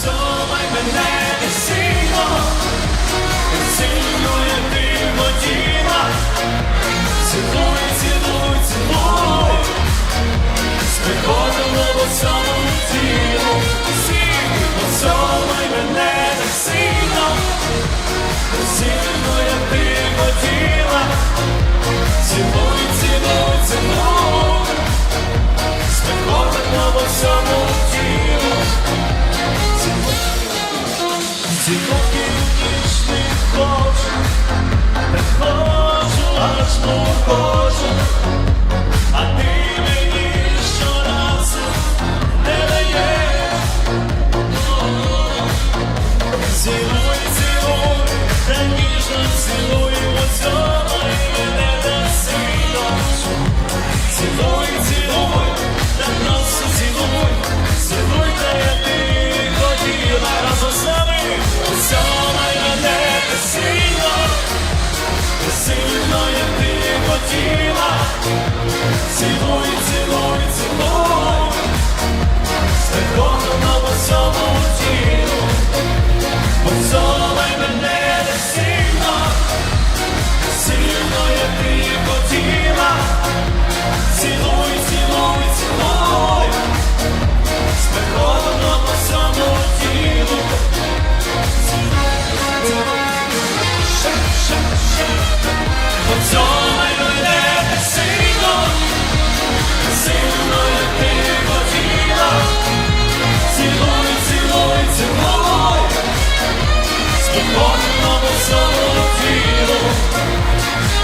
so I'm a It's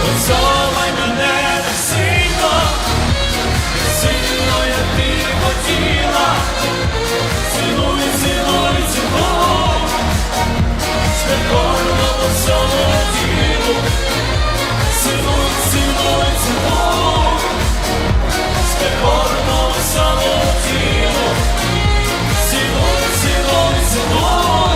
Посовай мене сильно, сильно, як ти хотіла, цілуй, цілуй, цілуй, спекорно по всьому тілу, цілуй, цілуй, цілуй, спекорно по всьому тілу, цілуй, цілуй, цілуй.